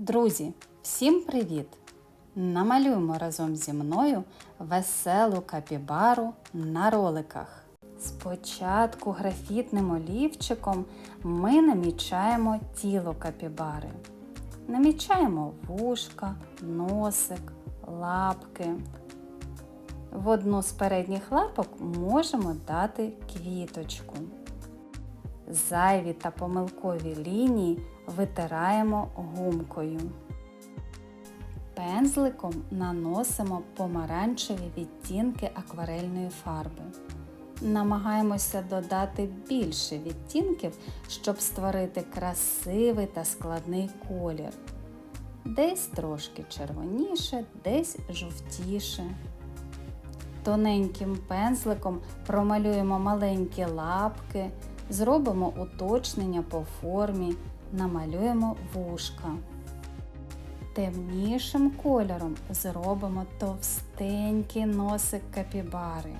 Друзі, всім привіт! Намалюємо разом зі мною веселу капібару на роликах. Спочатку графітним олівчиком ми намічаємо тіло капібари. Намічаємо вушка, носик, лапки. В одну з передніх лапок можемо дати квіточку. Зайві та помилкові лінії витираємо гумкою. Пензликом наносимо помаранчеві відтінки акварельної фарби. Намагаємося додати більше відтінків, щоб створити красивий та складний колір. Десь трошки червоніше, десь жовтіше. Тоненьким пензликом промалюємо маленькі лапки, зробимо уточнення по формі, намалюємо вушка. Темнішим кольором зробимо товстенький носик капібари.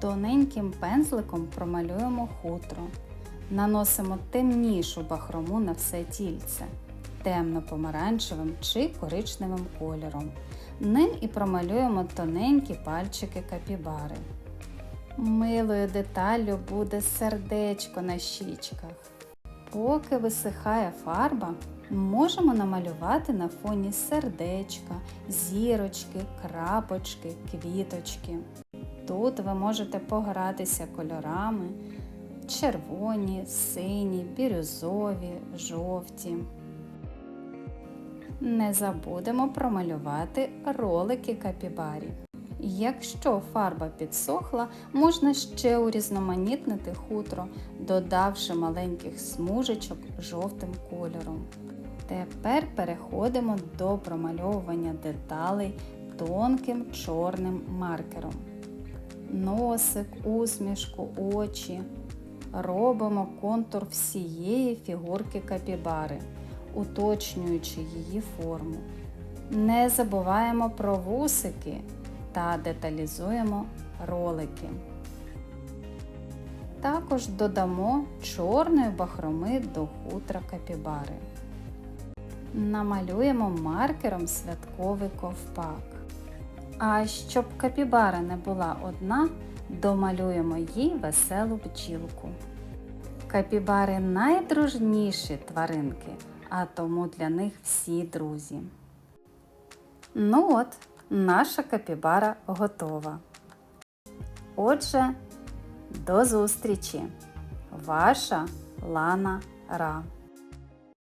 Тоненьким пензликом промалюємо хутро. Наносимо темнішу бахрому на все тільце, темно-помаранчевим чи коричневим кольором. Ним і промалюємо тоненькі пальчики капібари. Милою деталлю буде сердечко на щічках. Поки висихає фарба, можемо намалювати на фоні сердечка, зірочки, крапочки, квіточки. Тут ви можете погратися кольорами червоні, сині, бірюзові, жовті. Не забудемо промалювати ролики капібарі. Якщо фарба підсохла, можна ще урізноманітнити хутро, додавши маленьких смужечок жовтим кольором. Тепер переходимо до промальовування деталей тонким чорним маркером. Носик, усмішку, очі. Робимо контур всієї фігурки капібари, уточнюючи її форму. Не забуваємо про вусики та деталізуємо ролики. Також додамо чорної бахроми до хутра капібари. Намалюємо маркером святковий ковпак. А щоб капібара не була одна, домалюємо їй веселу бджілку. Капібари найдружніші тваринки, а тому для них всі друзі. Ну от, наша капібара готова. Отже, до зустрічі! Ваша Лана Ра.